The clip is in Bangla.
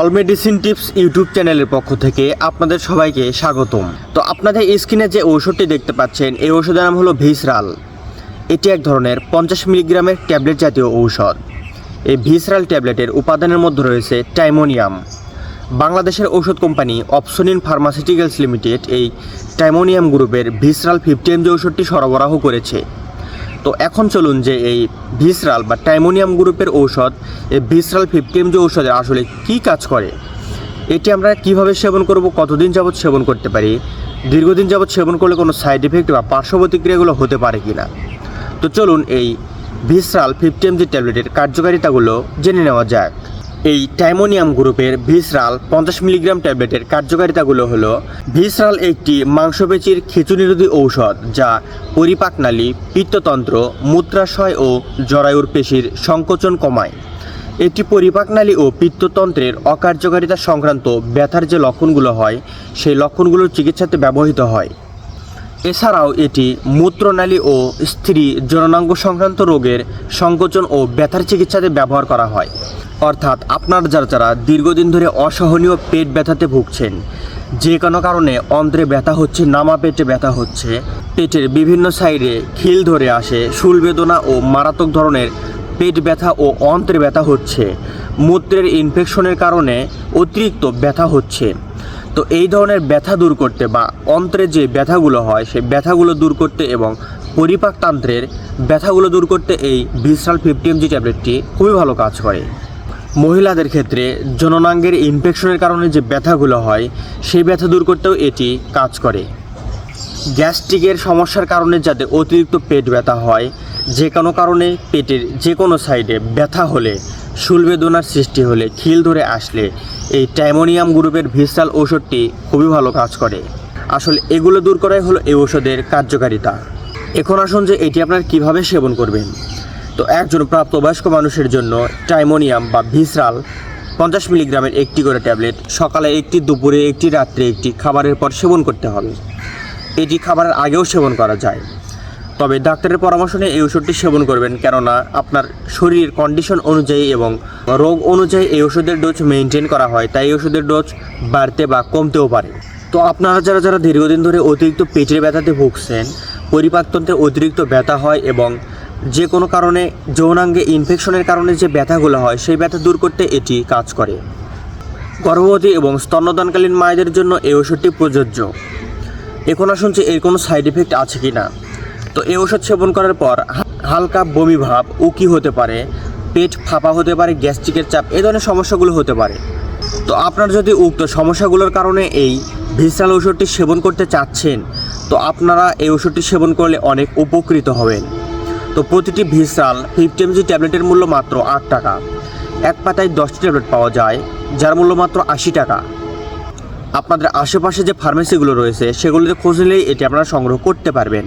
অল মেডিসিন টিপস ইউটিউব চ্যানেলের পক্ষ থেকে আপনাদের সবাইকে স্বাগতম। তো আপনাদের স্ক্রিনে যে ঔষধটি দেখতে পাচ্ছেন, এই ঔষধের নাম হলো ভিসরাল। এটি এক ধরনের পঞ্চাশ মিলিগ্রামের ট্যাবলেট জাতীয় ঔষধ। এই ভিসরাল ট্যাবলেটের উপাদানের মধ্যে রয়েছে টাইমোনিয়াম। বাংলাদেশের ঔষধ কোম্পানি অপসনিন ফার্মাসিউটিক্যালস লিমিটেড এই টাইমোনিয়াম গ্রুপের ভিসরাল ফিফটি এমজি ঔষধটি সরবরাহ করেছে। তো এখন চলুন যে এই ভিসরাল বা টাইমোনিয়াম গ্রুপের ঔষধ, এই ভিসরাল ফিফটি এম এমজি ঔষধে আসলে কি কাজ করে, এটি আমরা কীভাবে সেবন করব, কতদিন যাবৎ সেবন করতে পারি, দীর্ঘদিন যাবৎ সেবন করলে কোনো সাইড এফেক্ট বা পার্শ্ব প্রতিক্রিয়াগুলো হতে পারে কি না তো চলুন এই ভিসরাল ফিফটি এম এমজি ট্যাবলেটের কার্যকারিতাগুলো জেনে নেওয়া যাক। এই টাইমোনিয়াম গ্রুপের ভিসরাল পঞ্চাশ মিলিগ্রাম ট্যাবলেটের কার্যকারিতাগুলো হলো, ভিসরাল একটি মাংসপেশির খিচুনিরোধী ঔষধ যা পরিপাকনালী, পিত্ততন্ত্র, মূত্রাশয় ও জরায়ুর পেশির সংকোচন কমায়। এটি পরিপাকনালী ও পিত্ততন্ত্রের অকার্যকারিতা সংক্রান্ত ব্যথার যে লক্ষণগুলো হয়, সেই লক্ষণগুলোর চিকিৎসাতে ব্যবহৃত হয়। এছাড়াও এটি মূত্রনালী ও স্ত্রী জননাঙ্গ সংক্রান্ত রোগের সংকোচন ও ব্যথার চিকিৎসাতে ব্যবহার করা হয়। অর্থাৎ আপনার যারা যারা দীর্ঘদিন ধরে অসহনীয় পেট ব্যথাতে ভুগছেন, যে কোনো কারণে অন্ত্রে ব্যথা হচ্ছে, নামা পেটে ব্যথা হচ্ছে, পেটের বিভিন্ন সাইডে খিল ধরে আসে, শুল বেদনা ও মারাত্মক ধরনের পেট ব্যথা ও অন্ত্রে ব্যথা হচ্ছে, মূত্রের ইনফেকশনের কারণে অতিরিক্ত ব্যথা হচ্ছে। তো এই ধরনের ব্যথা দূর করতে বা অন্ত্রে যে ব্যথাগুলো হয়, সেই ব্যথাগুলো দূর করতে এবং পরিপাকতন্ত্রের ব্যথাগুলো দূর করতে এই ভিসরাল ফিফটি এমজি ট্যাবলেটটি খুবই ভালো কাজ করে। মহিলাদের ক্ষেত্রে জননাঙ্গের ইনফেকশনের কারণে যে ব্যথাগুলো হয়, সেই ব্যথা দূর করতেও এটি কাজ করে। গ্যাস্ট্রিকের সমস্যার কারণে যাতে অতিরিক্ত পেট ব্যথা হয়, যে কোনো কারণে পেটের যে কোনো সাইডে ব্যথা হলে শুলবেদনার সৃষ্টি হলে খিল ধরে আসলে এই টাইমোনিয়াম গ্রুপের ভিসাল ঔষধটি খুবই ভালো কাজ করে। আসলে এগুলো দূর করাই হলো এই ঔষধের কার্যকারিতা। এখন আসুন যে এটি আপনার কীভাবে সেবন করবেন। তো একজন প্রাপ্তবয়স্ক মানুষের জন্য টাইমোনিয়াম বা ভিসরাল পঞ্চাশ মিলিগ্রামের একটি করে ট্যাবলেট সকালে একটি, দুপুরে একটি, রাত্রে একটি খাবারের পর সেবন করতে হবে। এটি খাবারের আগেও সেবন করা যায়। তবে ডাক্তারের পরামর্শ নিয়ে এই ওষুধটি সেবন করবেন, কেননা আপনার শরীরের কন্ডিশন অনুযায়ী এবং রোগ অনুযায়ী এই ওষুধের ডোজ মেনটেন করা হয়, তাই এই ওষুধের ডোজ বাড়তে বা কমতেও পারে। তো আপনারা যারা যারা দীর্ঘদিন ধরে অতিরিক্ত পেটের ব্যথাতে ভুগছেন, পরিপাকতন্ত্রে অতিরিক্ত ব্যথা হয় এবং যে কোনো কারণে যৌনাঙ্গে ইনফেকশনের কারণে যে ব্যথাগুলো হয়, সেই ব্যথা দূর করতে এটি কাজ করে। গর্ভবতী এবং স্তন্যদানকালীন মায়েদের জন্য এই ওষুধটি প্রযোজ্য। এখন আসুন যে এর কোনো সাইড এফেক্ট আছে কি না তো এই ওষুধ সেবন করার পর হালকা বমি ভাব, উকি হতে পারে, পেট ফাঁপা হতে পারে, গ্যাস্ট্রিকের চাপ এই ধরনের সমস্যাগুলো হতে পারে। তো আপনার যদি উক্ত সমস্যাগুলোর কারণে এই ভিসাল ওষুধটি সেবন করতে চাচ্ছেন, তো আপনারা এই ওষুধটি সেবন করলে অনেক উপকৃত হবেন। তো প্রতিটি ভিসাল ফিফটি এমজি ট্যাবলেটের মূল্য মাত্র আট টাকা। এক পাতায় দশটি ট্যাবলেট পাওয়া যায়, যার মূল্য মাত্র আশি টাকা। আপনাদের আশেপাশে যে ফার্মেসিগুলো রয়েছে, সেগুলোতে খোঁজ নিলেই এটি আপনারা সংগ্রহ করতে পারবেন।